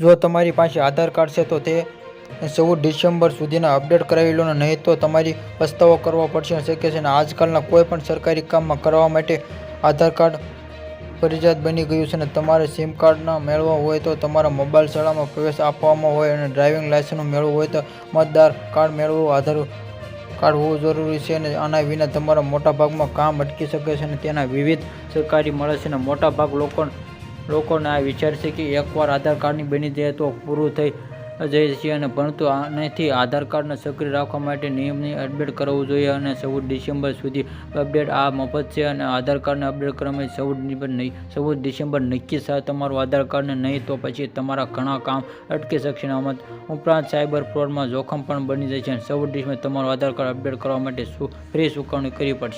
જો તમારી પાસે આધાર કાર્ડ છે, તો તે ચૌદ ડિસેમ્બર સુધીના અપડેટ કરાવી લો ને નહીં તો તમારી પસ્તાવો કરવો પડશે શકે છે અને આજકાલના કોઈ પણ સરકારી કામમાં કરવા માટે આધાર કાર્ડ ફરજિયાત બની ગયું છે અને તમારે સિમ કાર્ડના મેળવવા હોય તો તમારા મોબાઈલ શાળામાં પ્રવેશ આપવામાં હોય અને ડ્રાઇવિંગ લાયસન્સ મેળવવું હોય તો મતદાર કાર્ડ મેળવવું, આધાર કાર્ડ હોવું જરૂરી છે અને આના વિના તમારા મોટાભાગમાં કામ અટકી શકે છે અને તેના વિવિધ સરકારી મળે છે અને મોટાભાગ લોકો લોકોને આ વિચાર છે કે એકવાર આધાર કાર્ડની બની જાય તો પૂરું થઈ જાય છે અને પરંતુ આનાથી આધાર કાર્ડને સક્રિય રાખવા માટે નિયમની અપડેટ કરવું જોઈએ અને ચૌદ ડિસેમ્બર સુધી અપડેટ આ મફત છે અને આધાર કાર્ડને અપડેટ કરવામાં ચૌદ નહીં, ચૌદ ડિસેમ્બર નક્કી સાથે તમારું આધાર કાર્ડને નહીં તો પછી તમારા ઘણા કામ અટકી શકશે અને ઉપરાંત સાયબર ફ્રોડમાં જોખમ પણ બની જાય છે અને ચૌદ ડિસેમ્બર તમારું આધાર કાર્ડ અપડેટ કરવા માટે ફ્રી ચૂકવણી કરવી પડશે?